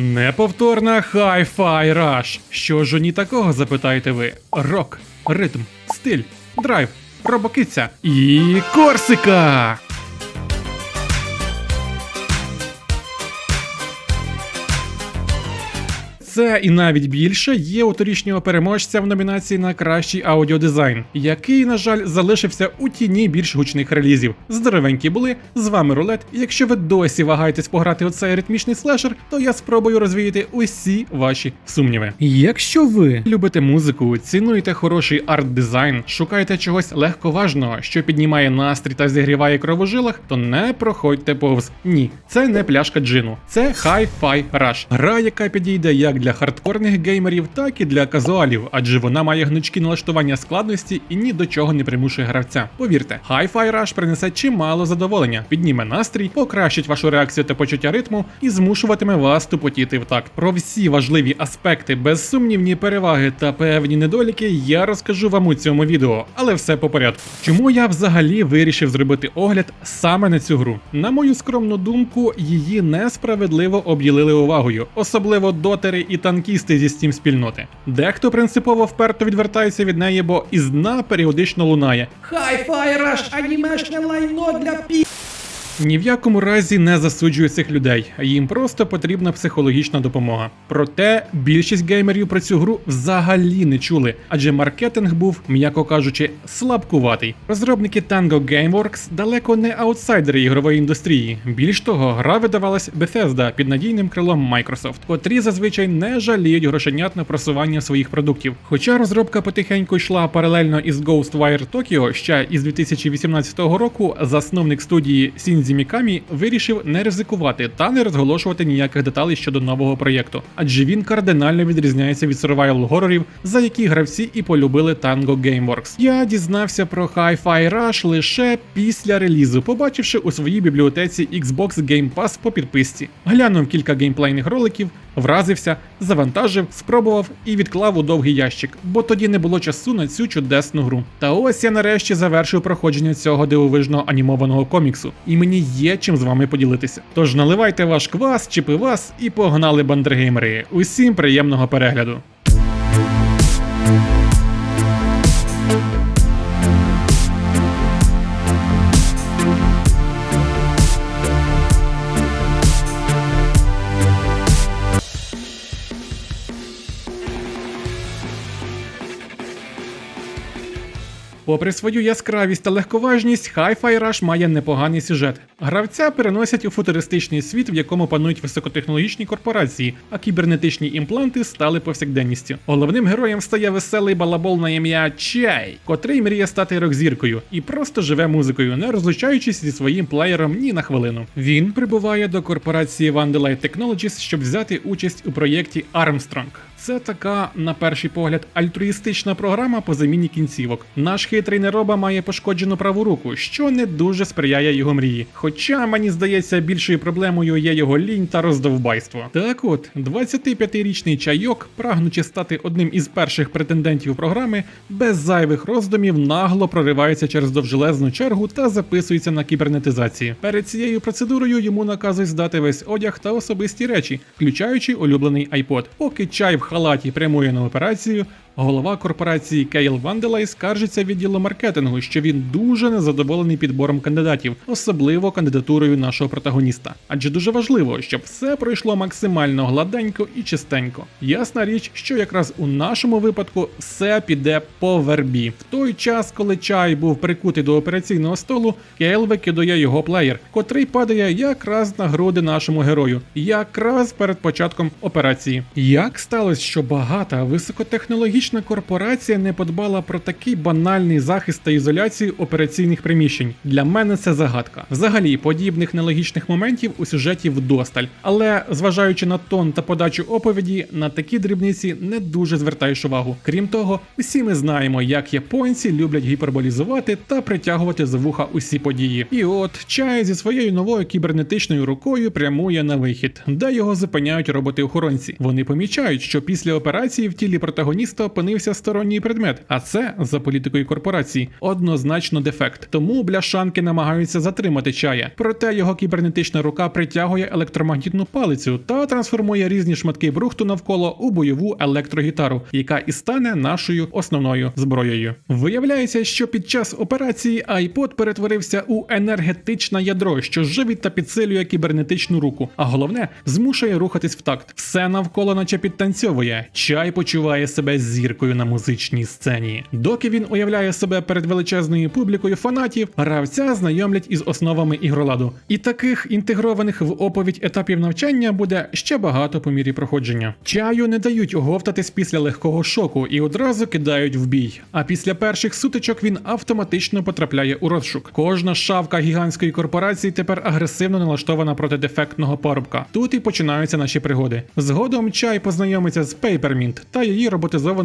Неповторна Hi-Fi Rush. Що ж у ній такого, запитаєте ви? Рок, ритм, стиль, драйв, робокиця і Корсика! Це і навіть більше є у торішнього переможця в номінації на кращий аудіодизайн, який, на жаль, залишився у тіні більш гучних релізів. Здоровенькі були з вами рулет. Якщо ви досі вагаєтесь пограти у цей ритмічний слешер, то я спробую розвіяти усі ваші сумніви. Якщо ви любите музику, цінуєте хороший арт-дизайн, шукаєте чогось легковажного, що піднімає настрій та зігріває кров у жилах, то не проходьте повз. Ні, це не пляшка джину, це Hi-Fi Rush. Гра, яка підійде як для хардкорних геймерів, так і для казуалів, адже вона має гнучкі налаштування складності і ні до чого не примушує гравця. Повірте, Hi-Fi Rush принесе чимало задоволення, підніме настрій, покращить вашу реакцію та почуття ритму і змушуватиме вас тупотіти в такт. Про всі важливі аспекти, безсумнівні переваги та певні недоліки я розкажу вам у цьому відео, але все по порядку. Чому я взагалі вирішив зробити огляд саме на цю гру? На мою скромну думку, її несправедливо обділили увагою, особливо дотери і танкісти зі Steam спільноти. Дехто принципово вперто відвертається від неї, бо із дна періодично лунає. Hi-Fi Rush анімешне лайно для пі... Ні в якому разі не засуджую цих людей, їм просто потрібна психологічна допомога. Проте більшість геймерів про цю гру взагалі не чули, адже маркетинг був, м'яко кажучи, слабкуватий. Розробники Tango Gameworks далеко не аутсайдери ігрової індустрії. Більш того, гра видавалась Bethesda під надійним крилом Microsoft, котрі зазвичай не жаліють грошенят на просування своїх продуктів. Хоча розробка потихеньку йшла паралельно із Ghostwire Tokyo ще із 2018 року, засновник студії Сінзі Мікамі вирішив не ризикувати та не розголошувати ніяких деталей щодо нового проєкту, адже він кардинально відрізняється від survival горорів, за які гравці і полюбили Tango Gameworks. Я дізнався про Hi-Fi Rush лише після релізу, побачивши у своїй бібліотеці Xbox Game Pass по підписці. Глянув кілька геймплейних роликів, вразився, завантажив, спробував і відклав у довгий ящик, бо тоді не було часу на цю чудесну гру. Та ось я нарешті завершив проходження цього дивовижного анімованого коміксу, і мені є чим з вами поділитися. Тож наливайте ваш квас чи пивас і погнали бандергеймери. Усім приємного перегляду. Попри свою яскравість та легковажність, Hi-Fi Rush має непоганий сюжет. Гравця переносять у футуристичний світ, в якому панують високотехнологічні корпорації, а кібернетичні імпланти стали повсякденністю. Головним героєм стає веселий балабол на ім'я Чай, котрий мріє стати рок-зіркою і просто живе музикою, не розлучаючись зі своїм плеєром ні на хвилину. Він прибуває до корпорації Vandelite Technologies, щоб взяти участь у проєкті Armstrong. Це така, на перший погляд, альтруїстична програма по заміні кінцівок. Наш хитрий нероба має пошкоджену праву руку, що не дуже сприяє його мрії. Хоча мені здається, більшою проблемою є його лінь та роздовбайство. Так от, 25-річний чайок, прагнучи стати одним із перших претендентів програми, без зайвих роздумів нагло проривається через довжелезну чергу та записується на кібернетизації. Перед цією процедурою йому наказують здати весь одяг та особисті речі, включаючи улюблений iPod. Поки чай в халаті прямує на операцію. Голова корпорації Кейл Ванделай скаржиться відділу маркетингу, що він дуже незадоволений підбором кандидатів, особливо кандидатурою нашого протагоніста. Адже дуже важливо, щоб все пройшло максимально гладенько і чистенько. Ясна річ, що якраз у нашому випадку все піде по вербі. В той час, коли чай був прикутий до операційного столу, Кейл викидує його плеєр, котрий падає якраз на груди нашому герою, якраз перед початком операції. Як сталося, що багата високотехнологічна корпорація не подбала про такий банальний захист та ізоляцію операційних приміщень? Для мене це загадка. Взагалі, подібних нелогічних моментів у сюжеті вдосталь, але зважаючи на тон та подачу оповіді, на такі дрібниці не дуже звертаєш увагу. Крім того, усі ми знаємо, як японці люблять гіперболізувати та притягувати за вуха усі події. І от чай зі своєю новою кібернетичною рукою прямує на вихід, де його зупиняють роботи-охоронці. Вони помічають, що після операції в тілі протагоніста опинився сторонній предмет, а це за політикою корпорації однозначно дефект. Тому бляшанки намагаються затримати чая. Проте його кібернетична рука притягує електромагнітну палицю та трансформує різні шматки брухту навколо у бойову електрогітару, яка і стане нашою основною зброєю. Виявляється, що під час операції iPod перетворився у енергетичне ядро, що живить та підсилює кібернетичну руку, а головне змушує рухатись в такт. Все навколо наче підтанцьовує. Чай почуває себе зіркою на музичній сцені. Доки він уявляє себе перед величезною публікою фанатів, гравця знайомлять із основами ігроладу. І таких інтегрованих в оповідь етапів навчання буде ще багато по мірі проходження. Чаю не дають оговтатись після легкого шоку і одразу кидають в бій. А після перших сутичок він автоматично потрапляє у розшук. Кожна шавка гігантської корпорації тепер агресивно налаштована проти дефектного парубка. Тут і починаються наші пригоди. Згодом чай познайомиться з Пейпермінт та її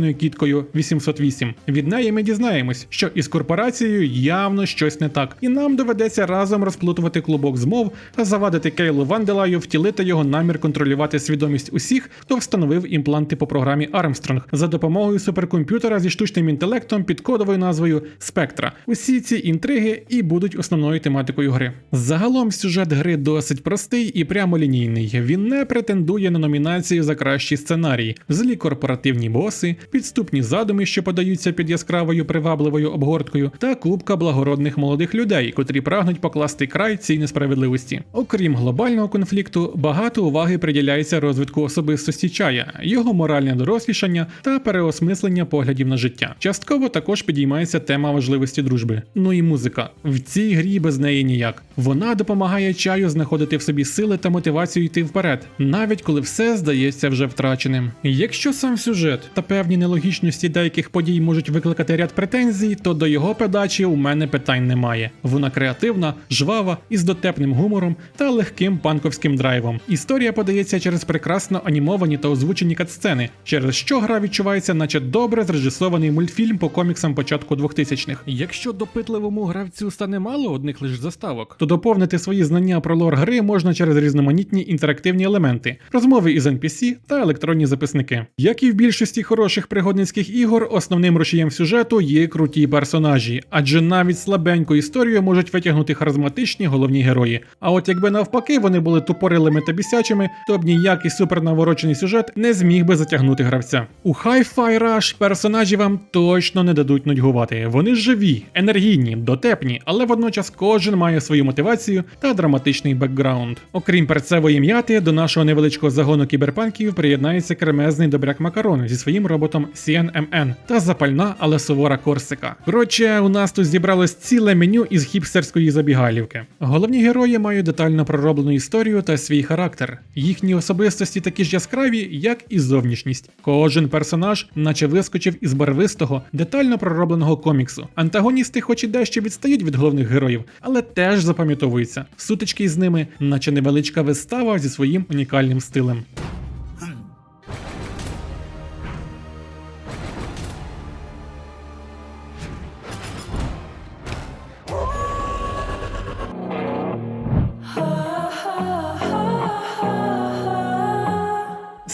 роботизованою кіткою 808. Від неї ми дізнаємось, що із корпорацією явно щось не так, і нам доведеться разом розплутувати клубок змов та завадити Кейлу Ванделаю втілити його намір контролювати свідомість усіх, хто встановив імпланти по програмі Армстронг за допомогою суперкомп'ютера зі штучним інтелектом під кодовою назвою Спектра. Усі ці інтриги і будуть основною тематикою гри. Загалом сюжет гри досить простий і прямолінійний. Він не претендує на номінацію за кращий сценарій, злі корпоративні боси, підступні задуми, що подаються під яскравою привабливою обгорткою, та купка благородних молодих людей, котрі прагнуть покласти край цій несправедливості. Окрім глобального конфлікту, багато уваги приділяється розвитку особистості чая, його моральне дорослішання та переосмислення поглядів на життя. Частково також підіймається тема важливості дружби. Ну і музика. В цій грі без неї ніяк. Вона допомагає чаю знаходити в собі сили та мотивацію йти вперед, навіть коли все здається вже втраченим. Якщо сам сюжет та певні нелогічності деяких подій можуть викликати ряд претензій, то до його подачі у мене питань немає. Вона креативна, жвава, із дотепним гумором та легким панковським драйвом. Історія подається через прекрасно анімовані та озвучені катсцени, через що гра відчувається, наче добре зрежисований мультфільм по коміксам початку 2000-х. Якщо допитливому гравцю стане мало одних лише заставок, то доповнити свої знання про лор гри можна через різноманітні інтерактивні елементи, розмови із NPC та електронні записники. Як і в більшості хороших пригодницьких ігор, основним рушієм сюжету є круті персонажі, адже навіть слабеньку історію можуть витягнути харизматичні головні герої. А от якби навпаки вони були тупорилими та бісячими, то б ніякий супернаворочений сюжет не зміг би затягнути гравця. У Hi-Fi Rush персонажі вам точно не дадуть нудьгувати. Вони живі, енергійні, дотепні, але водночас кожен має свою мотивацію та драматичний бекграунд. Окрім перцевої м'яти, до нашого невеличкого загону кіберпанків приєднається кремезний добряк Макарон зі своїм роботом CNMN та запальна, але сувора Корсика. Коротше, у нас тут зібралось ціле меню із хіпстерської забігалівки. Головні герої мають детально пророблену історію та свій характер. Їхні особистості такі ж яскраві, як і зовнішність. Кожен персонаж, наче вискочив із барвистого, детально проробленого коміксу. Антагоністи, хоч і дещо відстають від головних героїв, але теж запам'ятовуються. Сутички з ними, наче невеличка вистава зі своїм унікальним стилем.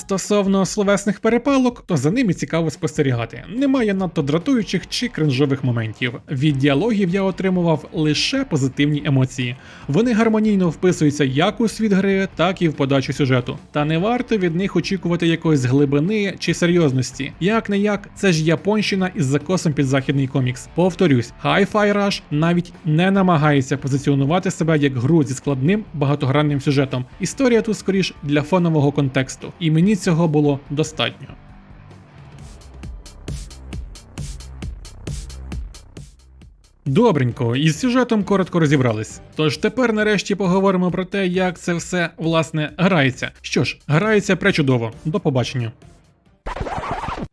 Стосовно словесних перепалок, то за ними цікаво спостерігати. Немає надто дратуючих чи кринжових моментів. Від діалогів я отримував лише позитивні емоції. Вони гармонійно вписуються як у світ гри, так і в подачу сюжету. Та не варто від них очікувати якоїсь глибини чи серйозності. Як не як, це ж японщина із закосом під західний комікс. Повторюсь, Hi-Fi Rush навіть не намагається позиціонувати себе як гру зі складним багатогранним сюжетом. Історія тут скоріш для фонового контексту, і мені цього було достатньо. Добренько, із сюжетом коротко розібрались. Тож тепер нарешті поговоримо про те, як це все власне грається. Що ж, грається пречудово. До побачення.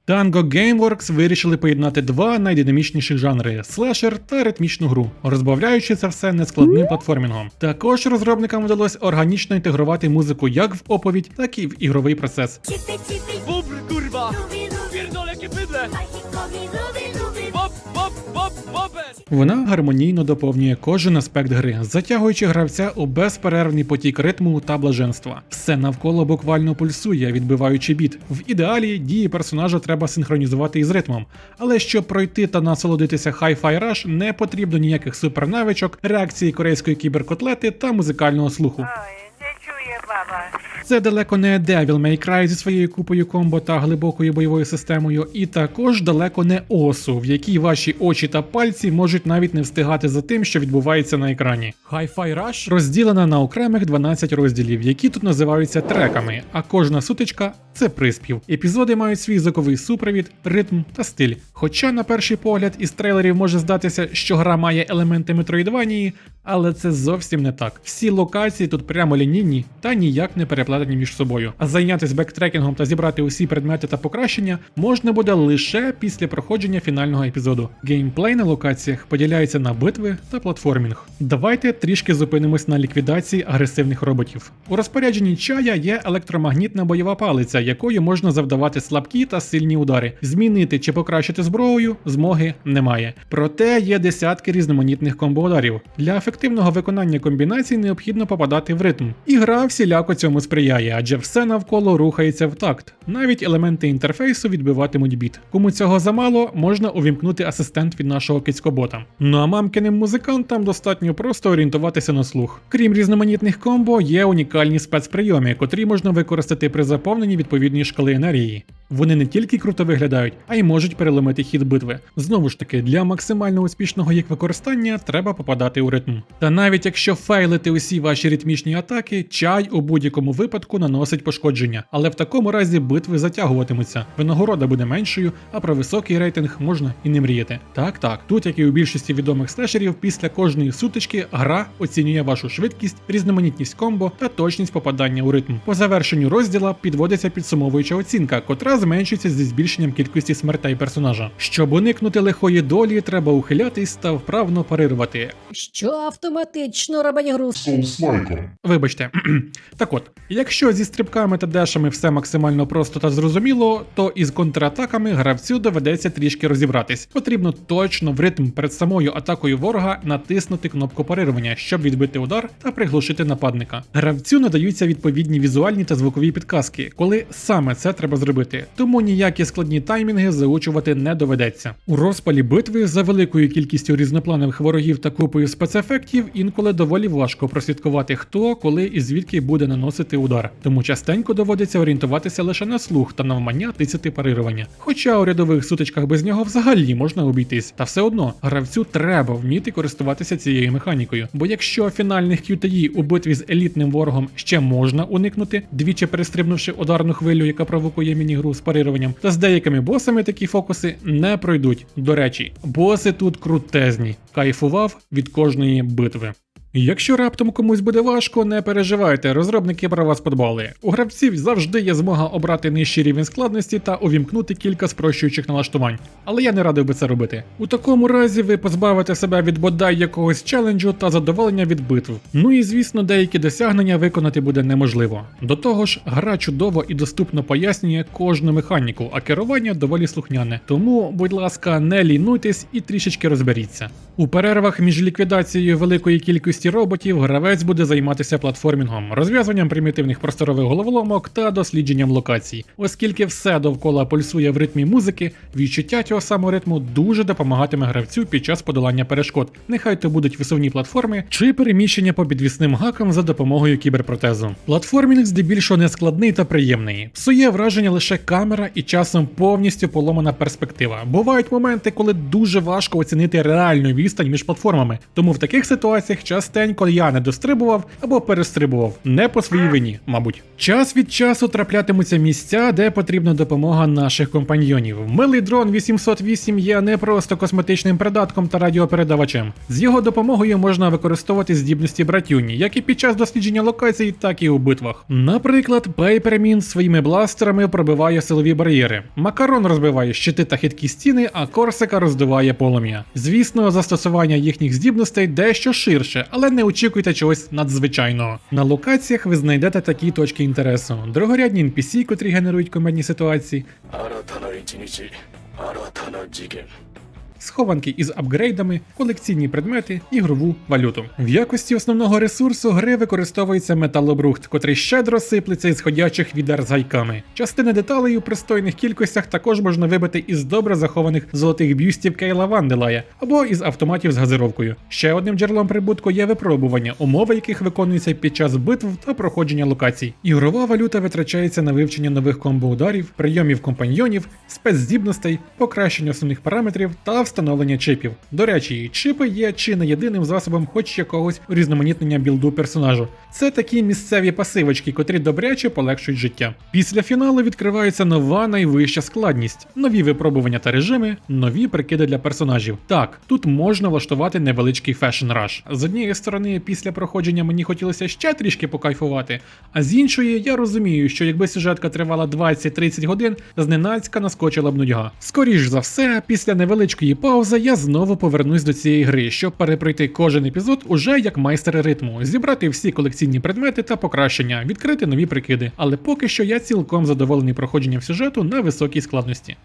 Tango Gameworks вирішили поєднати два найдинамічніші жанри слешер та ритмічну гру, розбавляючи це все нескладним платформінгом. Також розробникам вдалося органічно інтегрувати музику як в оповідь, так і в ігровий процес. Cipy, cipy, Bubr, kurwa! Вона гармонійно доповнює кожен аспект гри, затягуючи гравця у безперервний потік ритму та блаженства. Все навколо буквально пульсує, відбиваючи біт. В ідеалі дії персонажа треба синхронізувати із ритмом, але щоб пройти та насолодитися Hi-Fi Rush, не потрібно ніяких супернавичок, реакції корейської кіберкотлети та музикального слуху. Ой, не чує баба. Це далеко не Devil May Cry зі своєю купою комбо та глибокою бойовою системою, і також далеко не осу, в якій ваші очі та пальці можуть навіть не встигати за тим, що відбувається на екрані. Hi-Fi Rush розділена на окремих 12 розділів, які тут називаються треками, а кожна сутичка це приспів. Епізоди мають свій звуковий супровід, ритм та стиль. Хоча на перший погляд із трейлерів може здатися, що гра має елементи метроїдванії, але це зовсім не так. Всі локації тут прямо лінійні та ніяк не переплетені між собою. А зайнятися бектрекінгом та зібрати усі предмети та покращення можна буде лише після проходження фінального епізоду. Геймплей на локаціях поділяється на битви та платформінг. Давайте трішки зупинимось на ліквідації агресивних роботів. У розпорядженні чая є електромагнітна бойова палиця, якою можна завдавати слабкі та сильні удари. Змінити чи покращити зброю змоги немає. Проте є десятки різноманітних комбо-ударів. Для ефективного виконання комбінацій необхідно попадати в ритм. І гра всіляко цьому сприяє, адже все навколо рухається в такт. Навіть елементи інтерфейсу відбиватимуть біт. Кому цього замало, можна увімкнути асистент від нашого кицькобота. Ну а мамкиним музикантам достатньо просто орієнтуватися на слух. Крім різноманітних комбо, є унікальні спецприйоми, котрі можна використати при заповненні відповідної шкали енергії. Вони не тільки круто виглядають, а й можуть переломити хід битви. Знову ж таки, для максимально успішного їх використання треба попадати у ритм. Та навіть якщо фейлити усі ваші ритмічні атаки, чай у будь-якому випадку наносить пошкодження, але в такому разі битви затягуватимуться. Винагорода буде меншою, а про високий рейтинг можна і не мріяти. Так, так, тут, як і у більшості відомих слешерів, після кожної сутички гра оцінює вашу швидкість, різноманітність комбо та точність попадання у ритм. По завершенню розділа підводиться підсумовуюча оцінка, котра зменшується зі збільшенням кількості смертей персонажа. Щоб уникнути лихої долі, треба ухилятись та вправно парирувати. Що автоматично робить гру. Вибачте. так от, якщо зі стрибками та дешами все максимально просто та зрозуміло, то із контратаками гравцю доведеться трішки розібратись. Потрібно точно в ритм перед самою атакою ворога натиснути кнопку парирування, щоб відбити удар та приглушити нападника. Гравцю надаються відповідні візуальні та звукові підказки, коли саме це треба зробити. Тому ніякі складні таймінги заучувати не доведеться. У розпалі битви за великою кількістю різнопланових ворогів та купою спецефектів інколи доволі важко прослідкувати хто, коли і звідки буде наносити удар. Тому частенько доводиться орієнтуватися лише на слух та навмання тицяти парирування. Хоча у рядових сутичках без нього взагалі можна обійтись, та все одно гравцю треба вміти користуватися цією механікою. Бо якщо фінальних QTE у битві з елітним ворогом ще можна уникнути, двічі перестрибнувши ударну хвилю, яка провокує міні-гру з парируванням, то з деякими босами такі фокуси не пройдуть. До речі, боси тут крутезні. Кайфував від кожної битви. Якщо раптом комусь буде важко, не переживайте, розробники про вас подбали. У гравців завжди є змога обрати нижчий рівень складності та увімкнути кілька спрощуючих налаштувань. Але я не радив би це робити. У такому разі ви позбавите себе від бодай якогось челенджу та задоволення від битв. Ну і звісно, деякі досягнення виконати буде неможливо. До того ж, гра чудово і доступно пояснює кожну механіку, а керування доволі слухняне. Тому, будь ласка, не лінуйтесь і трішечки розберіться. У перервах між ліквідацією великої кількості роботів гравець буде займатися платформінгом, розв'язуванням примітивних просторових головоломок та дослідженням локацій. Оскільки все довкола пульсує в ритмі музики, відчуття цього самого ритму дуже допомагатиме гравцю під час подолання перешкод. Нехай то будуть висувні платформи чи переміщення по підвісним гакам за допомогою кіберпротезу. Платформінг здебільшого нескладний та приємний. Псує враження лише камера і часом повністю поломана перспектива. Бувають моменти, коли дуже важко оцінити реальну відстань між платформами. Тому в таких ситуаціях частенько я не дострибував або перестрибував, не по своїй вині, мабуть. Час від часу траплятимуться місця, де потрібна допомога наших компаньйонів. Милий дрон 808 є не просто косметичним придатком та радіопередавачем. З його допомогою можна використовувати здібності братюні, як і під час дослідження локацій, так і у битвах. Наприклад, Пейпермін своїми бластерами пробиває силові бар'єри. Макарон розбиває щити та хиткі стіни, а Корсика роздуває полум'я. Звісно, застосування їхніх здібностей дещо ширше, але не очікуйте чогось надзвичайного. На локаціях ви знайдете такі точки інтересу: другорядні NPC, котрі генерують комедні ситуації, схованки із апгрейдами, колекційні предмети, ігрову валюту. В якості основного ресурсу гри використовується металобрухт, котрий щедро сиплеться із ходячих відер з гайками. Частини деталей у пристойних кількостях також можна вибити із добре захованих золотих бюстів Кейла Ванделая або із автоматів з газировкою. Ще одним джерелом прибутку є випробування, умови яких виконуються під час битв та проходження локацій. Ігрова валюта витрачається на вивчення нових комбо-ударів, прийомів компаньйонів, спецздібностей, покращення основних параметрів та встановлення чипів. До речі, чипи є чи не єдиним засобом хоч якогось урізноманітнення білду персонажу. Це такі місцеві пасивочки, котрі добряче полегшують життя. Після фіналу відкривається нова найвища складність, нові випробування та режими, нові прикиди для персонажів. Так, тут можна влаштувати невеличкий фешн раш. З однієї сторони, після проходження мені хотілося ще трішки покайфувати, а з іншої я розумію, що якби сюжетка тривала 20-30 годин, зненацька наскочила б нудьга. Скоріш за все, після невеличкої паузи я знову повернусь до цієї гри, щоб перепройти кожен епізод уже як майстер ритму, зібрати всі колекційні предмети та покращення, відкрити нові прикиди. Але поки що я цілком задоволений проходженням сюжету на високій складності.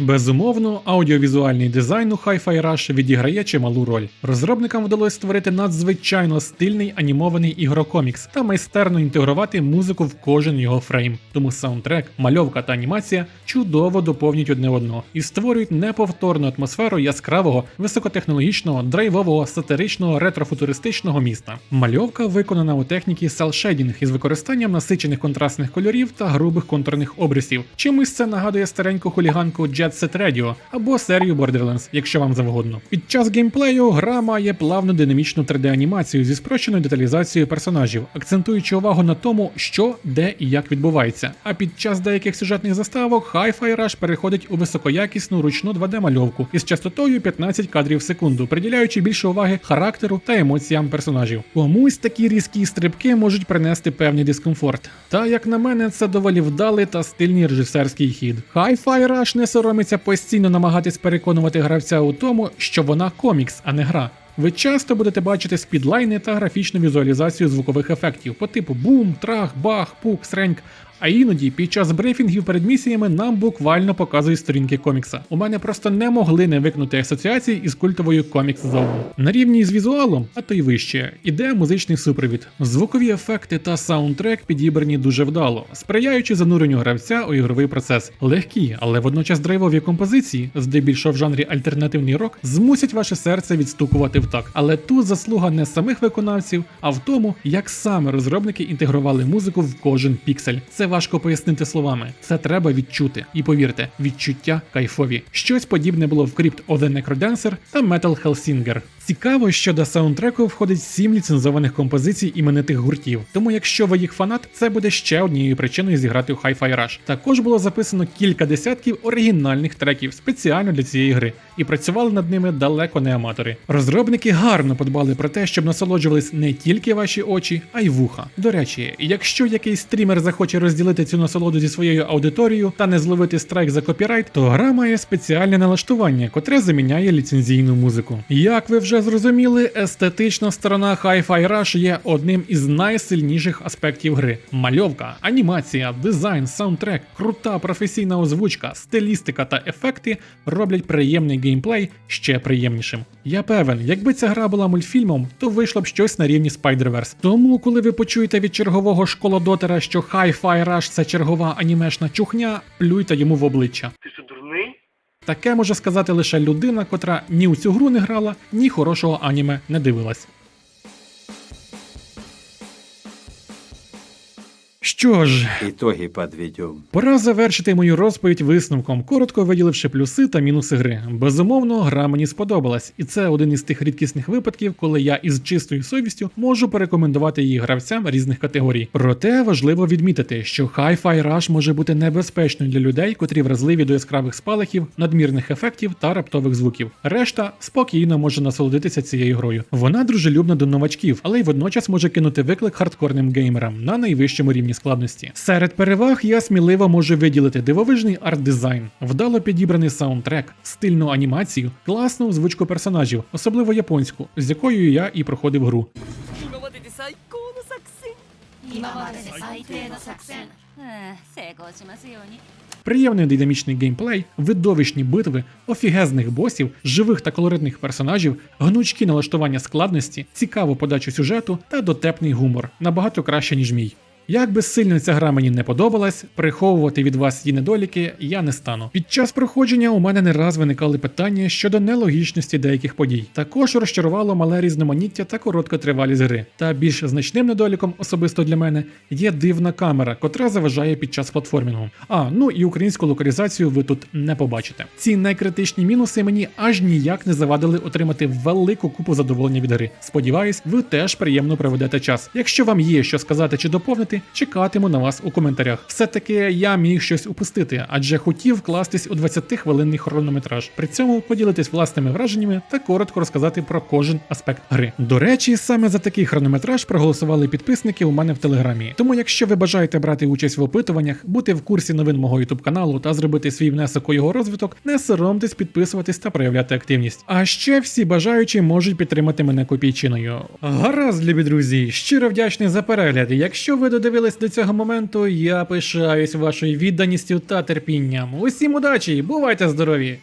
Безумовно, аудіовізуальний дизайн у Hi-Fi Rush відіграє чималу роль. Розробникам вдалося створити надзвичайно стильний анімований ігрокомікс та майстерно інтегрувати музику в кожен його фрейм. Тому саундтрек, мальовка та анімація чудово доповнюють одне одного і створюють неповторну атмосферу яскравого, високотехнологічного, драйвового, сатиричного, ретрофутуристичного міста. Мальовка виконана у техніці селшейдінг із використанням насичених контрастних кольорів та грубих контурних обрисів. Чимось це нагадує стареньку хуліганку Jet Set Radio або серію Borderlands, якщо вам завгодно. Під час геймплею гра має плавну динамічну 3D-анімацію зі спрощеною деталізацією персонажів, акцентуючи увагу на тому, що, де і як відбувається. А під час деяких сюжетних заставок Hi-Fi Rush переходить у високоякісну ручну 2D-мальовку із частотою 15 кадрів в секунду, приділяючи більше уваги характеру та емоціям персонажів. Комусь такі різкі стрибки можуть принести певний дискомфорт. Та як на мене, це доволі вдалий та стильний режисерський хід. Hi-Fi Rush не соромиться постійно намагатись переконувати гравця у тому, що вона комікс, а не гра. Ви часто будете бачити спідлайни та графічну візуалізацію звукових ефектів по типу бум, трах, бах, пук, среньк. А іноді під час брифінгів перед місіями нам буквально показують сторінки комікса. У мене просто не могли не викнути асоціації із культовою комікс зону. На рівні з візуалом, а то й вище, іде музичний супровід. Звукові ефекти та саундтрек підібрані дуже вдало, сприяючи зануренню гравця у ігровий процес. Легкі, але водночас драйвові композиції, здебільшого в жанрі альтернативний рок, змусять ваше серце відстукувати в так. Але тут заслуга не самих виконавців, а в тому, як саме розробники інтегрували музику в кожен піксель. Це важко пояснити словами. Це треба відчути. І повірте, відчуття кайфові. Щось подібне було в Crypt of the Necrodancer та Metal Hellsinger. Цікаво, що до саундтреку входить сім ліцензованих композицій іменитих гуртів. Тому, якщо ви їх фанат, це буде ще однією причиною зіграти у Hi-Fi Rush. Також було записано кілька десятків оригінальних треків спеціально для цієї гри, і працювали над ними далеко не аматори. Розробники гарно подбали про те, щоб насолоджувались не тільки ваші очі, а й вуха. До речі, якщо якийсь стрімер захоче розділити цю насолоду зі своєю аудиторією та не зловити страйк за копірайт, то гра має спеціальне налаштування, котре заміняє ліцензійну музику. Як ви вже зрозуміли, естетична сторона Hi-Fi Rush є одним із найсильніших аспектів гри: мальовка, анімація, дизайн, саундтрек, крута професійна озвучка, стилістика та ефекти роблять приємний геймплей ще приємнішим. Я певен, якби ця гра була мультфільмом, то вийшло б щось на рівні Spider-Verse. Тому, коли ви почуєте від чергового школодотера, що Hi-Fi Rush це чергова анімешна чухня, плюйте йому в обличчя. Ти що дурний? Таке може сказати лише людина, котра ні у цю гру не грала, ні хорошого аніме не дивилась. Що ж, Итоги подведем. Пора завершити мою розповідь висновком, коротко виділивши плюси та мінуси гри. Безумовно, гра мені сподобалась, і це один із тих рідкісних випадків, коли я із чистою совістю можу порекомендувати її гравцям різних категорій. Проте важливо відмітити, що Hi-Fi Rush може бути небезпечною для людей, котрі вразливі до яскравих спалахів, надмірних ефектів та раптових звуків. Решта спокійно може насолодитися цією грою. Вона дружелюбна до новачків, але й водночас може кинути виклик хардкорним геймерам на найвищому рівні рівні складності. Серед переваг я сміливо можу виділити дивовижний арт-дизайн, вдало підібраний саундтрек, стильну анімацію, класну озвучку персонажів, особливо японську, з якою я і проходив гру. Приємний динамічний геймплей, видовищні битви, офігезних босів, живих та колоритних персонажів, гнучкі налаштування складності, цікаву подачу сюжету та дотепний гумор набагато краще ніж мій. Як би сильно ця гра мені не подобалась, приховувати від вас її недоліки я не стану. Під час проходження у мене не раз виникали питання щодо нелогічності деяких подій. Також розчарувало мале різноманіття та коротка тривалість гри. Та більш значним недоліком, особисто для мене, є дивна камера, котра заважає під час платформінгу. А ну і українську локалізацію ви тут не побачите. Ці найкритичні мінуси мені аж ніяк не завадили отримати велику купу задоволення від гри. Сподіваюсь, ви теж приємно проведете час. Якщо вам є що сказати чи доповнити, чекатиму на вас у коментарях. Все-таки я міг щось упустити, адже хотів вкластись у 20-хвилинний хронометраж. При цьому поділитись власними враженнями та коротко розказати про кожен аспект гри. До речі, саме за такий хронометраж проголосували підписники у мене в телеграмі. Тому, якщо ви бажаєте брати участь в опитуваннях, бути в курсі новин мого ютуб каналу та зробити свій внесок у його розвиток, не соромтесь підписуватись та проявляти активність. А ще всі бажаючі можуть підтримати мене копійчиною. Гаразд, любі друзі, щиро вдячний за перегляд. Якщо ви додивились до цього моменту, я пишаюсь вашою відданістю та терпінням. Усім удачі, бувайте здорові!